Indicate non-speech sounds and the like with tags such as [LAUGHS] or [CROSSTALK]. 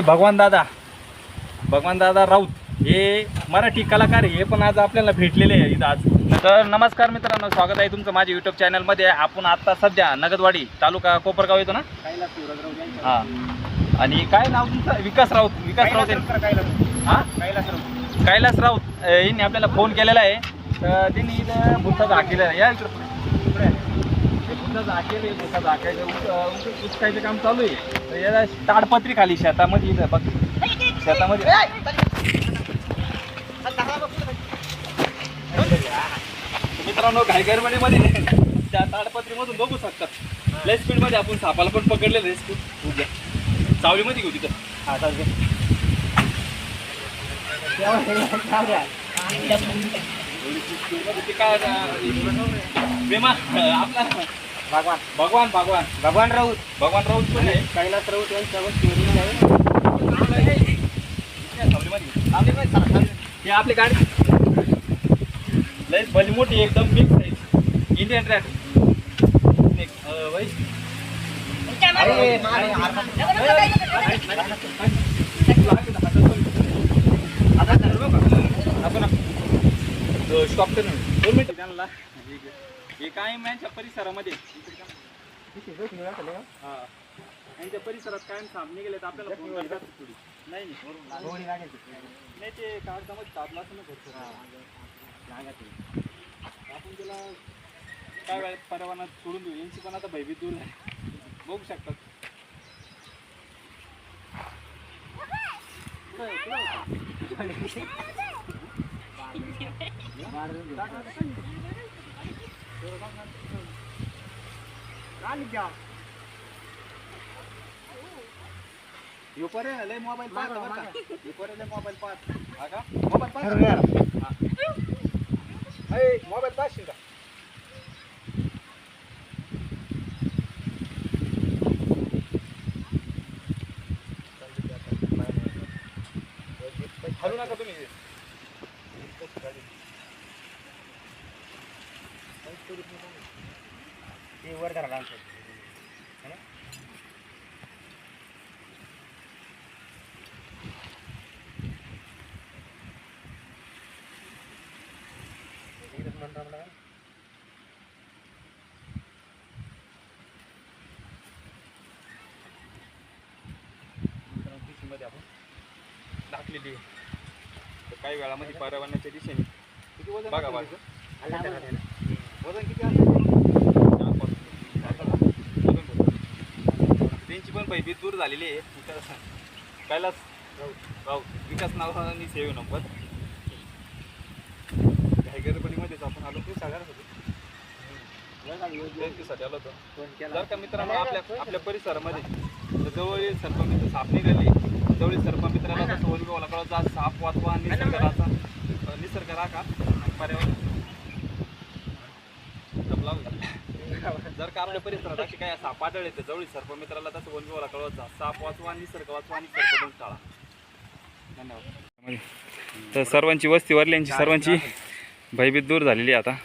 भगवान दादा. भगवान दादा राऊत हे मराठी कलाकार हे पण आज आपल्याला भेटलेले आहे इथं आज. तर नमस्कार मित्रांनो स्वागत आहे तुमचं माझ्या युट्यूब चॅनलमध्ये आपण आत्ता सध्या नगदवाडी तालुका कोपरगाव येतो ना? हां. आणि काय नाव तुमचं? विकास राऊत विकास राऊत यांनी- हां? कैलास राऊत. यांनी आपल्याला फोन केलेला आहे. तर त्यांनी इथं भुसा झाकेलेला आहे या इकडे भुसा झाकेले झाकायचं उच- उच- उचकायचं काम चालू आहे. तर याला ताडपत्री खाली शेतामध्ये इथं बघ. शेतामध्ये. मित्रांनो घाईगरमध्ये त्या ताडपत्रीमधून बघू शकतात. लय स्पीडमध्ये आपण सापाला पण पकडलेलं आहे. स्पीड सावलीमध्ये घेऊ तिथं. हा चालते काय प्रेमा आपला भगवान. भगवान भगवान. भगवान राऊत. भगवान राऊत पण आहे? कैलास राऊत यांच्यावर आहे. हे आपली गाडी. लय भली मोठी एकदम बिग साईज इंडियन ट्रॅक अरे, स्टॉप कर दोन मिनिट. त्यांना हे काय यांच्या परिसरामध्ये? हा. यांच्या परिसरात कायम सामने गेले तर आपल्याला फोन करतात थोडी नाही नाही नाही ते कागदामध्ये साधला असं ना आपण त्याला काय वेळ परवाना सोडून देऊ. यांची पण आता भयभीत दूर आहे बघू शकतात. पर्याय लय मोबाईल पाहत बरं का? ह्यो पर्याय लय मोबाईल पाहत. हा का? मोबाईल पाहत? मोबाईल पाहशील का? हलू नका तुम्ही. ते वर करा डान्समध्ये आपण टाकलेली आहे. तर काही वेळामध्ये परवान्याच्या दिशेने किती वजन बघा बघा वजन किती असेल चार, पाच. वजन बघा. त्यांची पण भयभीत दूर झालेली आहे. विकास कैलास राऊत. विकास नावानी सेव नंबर. घायगरपणीमध्येच आपण आलो ते सगळ्याच होतो त्यांच्यासाठी आलो होतो. जर का मित्रांनो आपल्या आपल्या परिसरामध्ये जवळील सर्पमित्र साप निघाले. जवळील सर्पमित्राला कसं वनविभागाला कळत जा साप वाचवा निसर्गाचा निसर्ग राखा. आणि पर्यावरण [LAUGHS] जर का आपल्या परिसरात अशी काय साप आढळले तर जवळील सर्पमित्राला तसं वनविभागाला कळत जा. साप वाचवा निसर्ग वाचवा आणि सर्पदंश टाळा. धन्यवाद. तर सर्वांची वस्ती वरल्यांची सर्वांची भयभीत दूर झालेली आहे आता.